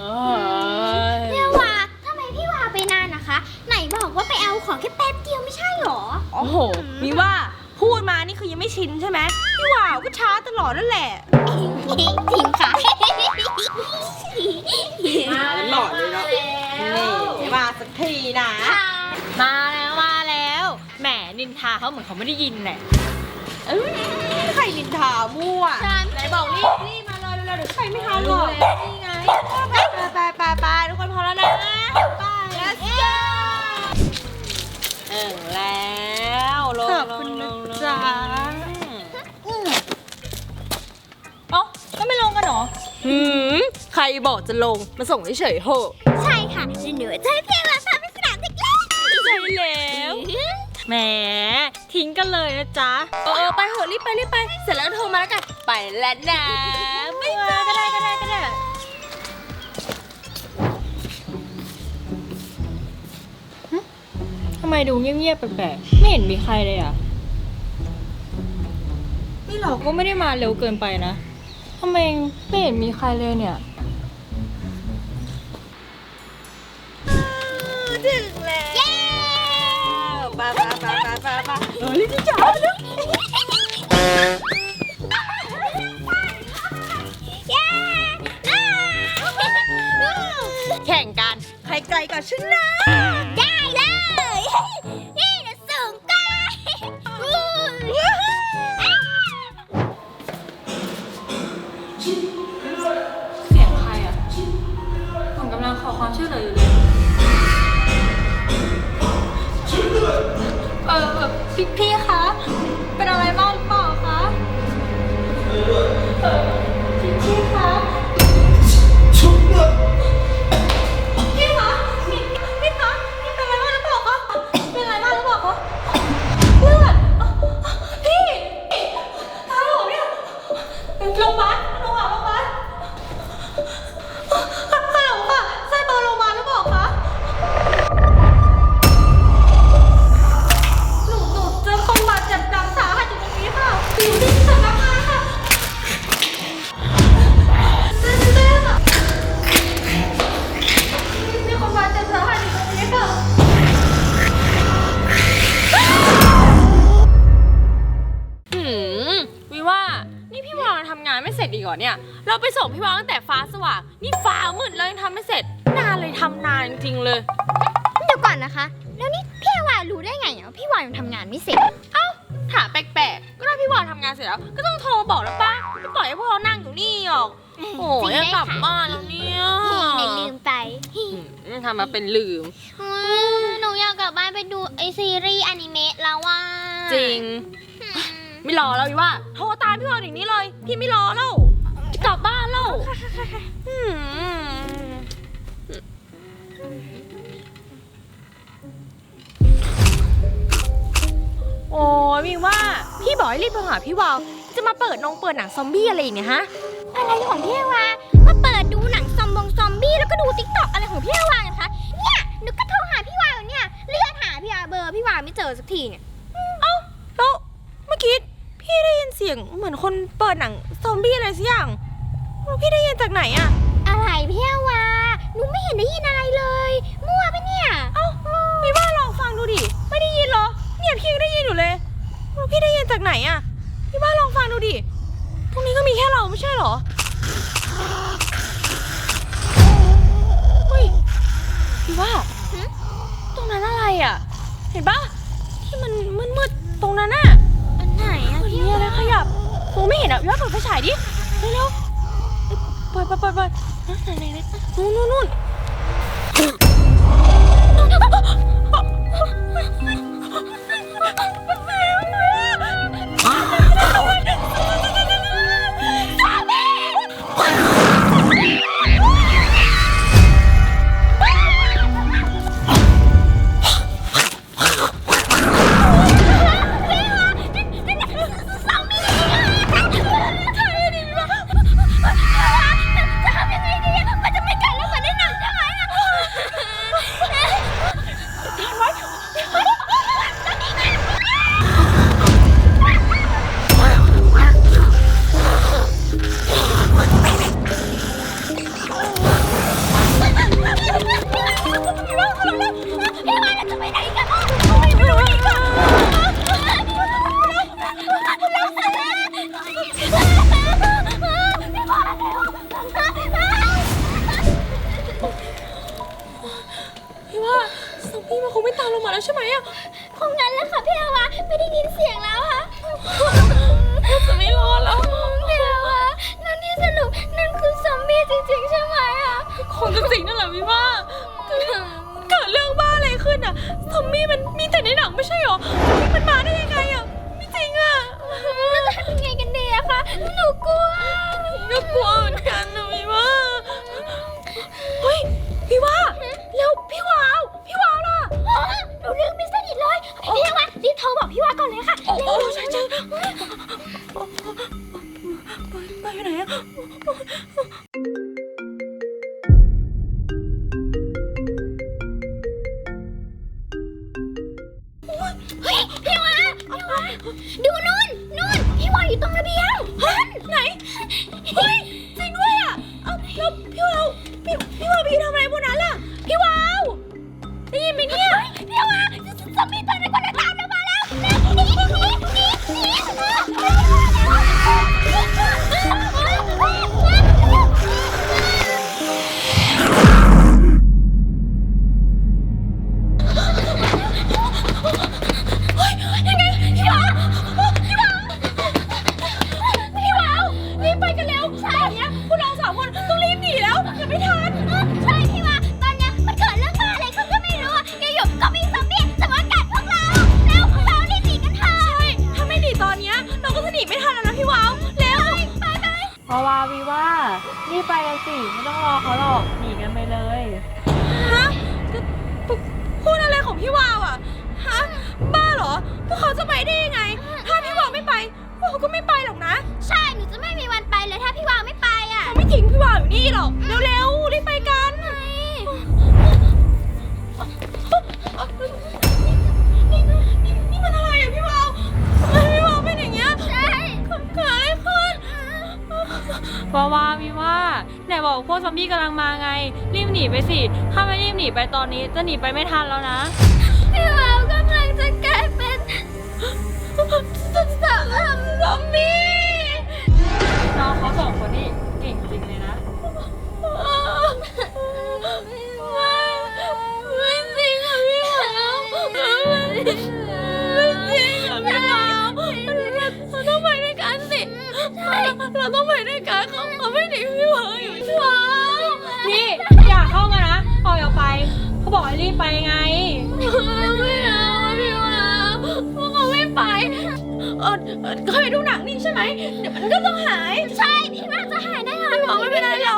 เอ้ยพี่วาทำไมพี่วาไปนานนะคะ ไหนบอกว่าไปเอาของแค่แป๊บเดียวไม่ใช่หรอ โอ้โหมีว่าพูดมานี่คือยังไม่ชินใช่ไหมพี่ว่าวก็ช้าตลอดนั่นแหละ จริงค่ะหลอดเลยเนาะนี่มาสักทีนะ มาแล้วมาแล้วแหมนินทาเขาเหมือนเขาไม่ได้ยินแหละเอ้ยใครนินทามั่วฉันไหนบอกรีบรีบมาเลยเร็วๆเดี๋ยวใครไม่ทันหรอกนี่ไง คนพร้อมแล้วนะไป let's go ถึงแล้วลงขอบคุณนะลงลงจ๊ะ อืมเอ้าก็ไม่ลงกันเหรอ หืมใครบอกจะลงมาส่งเฉยๆโหใช่ค่ะเดี๋ยวหนูจะให้พี่วาพาไปสนามเด็กเล่นใช่แล้วแหมทิ้งกันเลยนะจ๊ะ เออเออไปเหอะรีบไปรีบไป เสร็จแล้วก็โทรมาแล้วกันไปแล้วนะไม่มาก็ได้ก็ได้ก็ได้ ไมดูเงียบๆแปลกๆไม่เห็นมีใครเลยอะ นี่เราก็ไม่ได้มาเร็วเกินไปนะทำไมไม่เห็นมีใครเลยเนี่ย ถึงแล้วไปไปไปไปไปไปเออรีบจ้าเร็วเย้แข่งกัน ใครไกลกว่าชนะ กำลัง อีกเหรอเนี่ย เราไปส่งพี่วางตั้งแต่ฟ้าสว่าง นี่ฟ้ามืดแล้วยังทำไม่เสร็จ นานเลยทำนานจริงๆเลย เดี๋ยวก่อนนะคะ แล้วนี่พี่วารู้ได้ไงอะว่าพี่วายังทำงานไม่เสร็จ เอ้า ถามแปลกๆ ก็ถ้าพี่วางทำงานเสร็จแล้ว ก็ต้องโทรบอกแล้วป้าไม่ปล่อยให้พวกเรานั่งอยู่นี่หรอก โอ้ยจริงจะด้วยกลับค่ะบ้านแล้วเนี่ยในลืมไปหืมทำมาเป็นลืม อืมหนูอยากกลับบ้านไปดูไอซีรีส์อนิเมะแล้วว่าจริง ไม่รอแล้ววิว่า โทรตามพี่วางอย่างนี้เลย พี่ไม่รอแล้วจะ กลับบ้านแล้วหืมโอ้ยมีว่า พี่บอกให้รีบโทรหาพี่วาว จะมาเปิดนงเปิดหนังซอมบี้อะไรอย่างเงี้ยฮะ อะไรของพี่วามาเปิดดูหนังซอมบงซอมบี้แล้วก็ดูติ๊กต็อกอะไรของพี่วานะคะ เนี่ยหนูก็โทรหาพี่วาอยู่เนี่ย เลื่อนหาพี่วาเบอร์พี่วาไม่เจอสักทีเนี่ยแล้วเมื่อกี้พี่ได้ยินเสียงเหมือนคนเปิดหนังซอมบี้อะไรสักอย่าง แล้วพี่ได้ยินจากไหนอะอะไรพี่วาหนูไม่เห็นได้ยินอะไรเลยมั่วปะเนี่ย เอ้าพี่ว่าลองฟังดูดิ ไม่ได้ยินเหรอ เนี่ยพี่ยังได้ยินอยู่เลยแล้วพี่ได้ยินจากไหนอะพี่ว่าลองฟังดูดิตรงนี้ก็มีแค่เราไม่ใช่เหรอ เฮ้ย พี่ว่า หึ ตรงนั้นอะไรอะเห็นปะที่มันมืดๆตรงนั้นอะ อันไหนอะเฮ้ยพี่มีอะไรวาขยับโอ้ไม่เห็นอะพี่ว่าเปิดไฟฉายดิ เร็ว ปล่อยปล่อยปล่อยปิดไหนไหนไหนนู่นนู่นนู่น พี่ว่าซอมบี้มัคงไม่ตามเรามาแล้วใช่ไหมอะคงงั้นแหล้วค่ะพี่าวาไม่ได้ยินเสียงแล้วค่ะาจะไม่รอแล้วพี่อาวานั่นที่สรุปนั่นคือซอมบี้จริงๆใช่ไหมอะ คนจริงๆนั่นแหละพี่ว่า อะซอมบี้มันมีแต่ในหนังไม่ใช่หรอมันมาได้ยังไงอะไม่จริงอะเราจะทำยังไงกันดีอะคะหนูกลัวก็กลัวเหมือนกันนะพี่ว่าเฮ้ยพี่ว่าแล้วพี่วาวพี่วาวล่ะหนูลืมไม่สนิทเลยพี่อาวารีบโทรบอกพี่วาก่อนเลยค่ะโอ้โอ้เร็ว พูดอะไรของพี่วาวอะฮะบ้าเหรอ พวกเขาจะไปได้ยังไง ถ้าพี่วาวไม่ไป พวกเขาก็ไม่ไปหรอกนะใช่ หนูจะไม่มีวันไปเลยถ้าพี่วาไม่ไปอะ เขาไม่ทิ้งพี่วาวอยู่นี่หรอก เร็วๆรีบไปกันนี่ พราว่าวีว่าไหนบอกพวกซอมบี้กำลังมาไง รีบหนีไปสิ ถ้าไม่รีบหนีไปตอนนี้จะหนีไปไม่ทันแล้วนะ พี่วาวกำลังจะกลายเป็นสัตว์ซอมบี้ เราต้องไปด้วยกันเขาเขาไม่หนีพี่วาวอยู่พี่วาวนี่อย่าเข้ามานะออกอย่าไป เขาบอกให้รีบไปไง ไม่เอาพี่วาวพวกเขาไม่ไปเออเออเคยดูหนังนี่ใช่ไหมเดี๋ยวมันก็ต้องหาย ใช่พี่ว่าจะหายแน่นอนพี่วาวไม่เป็นไรหร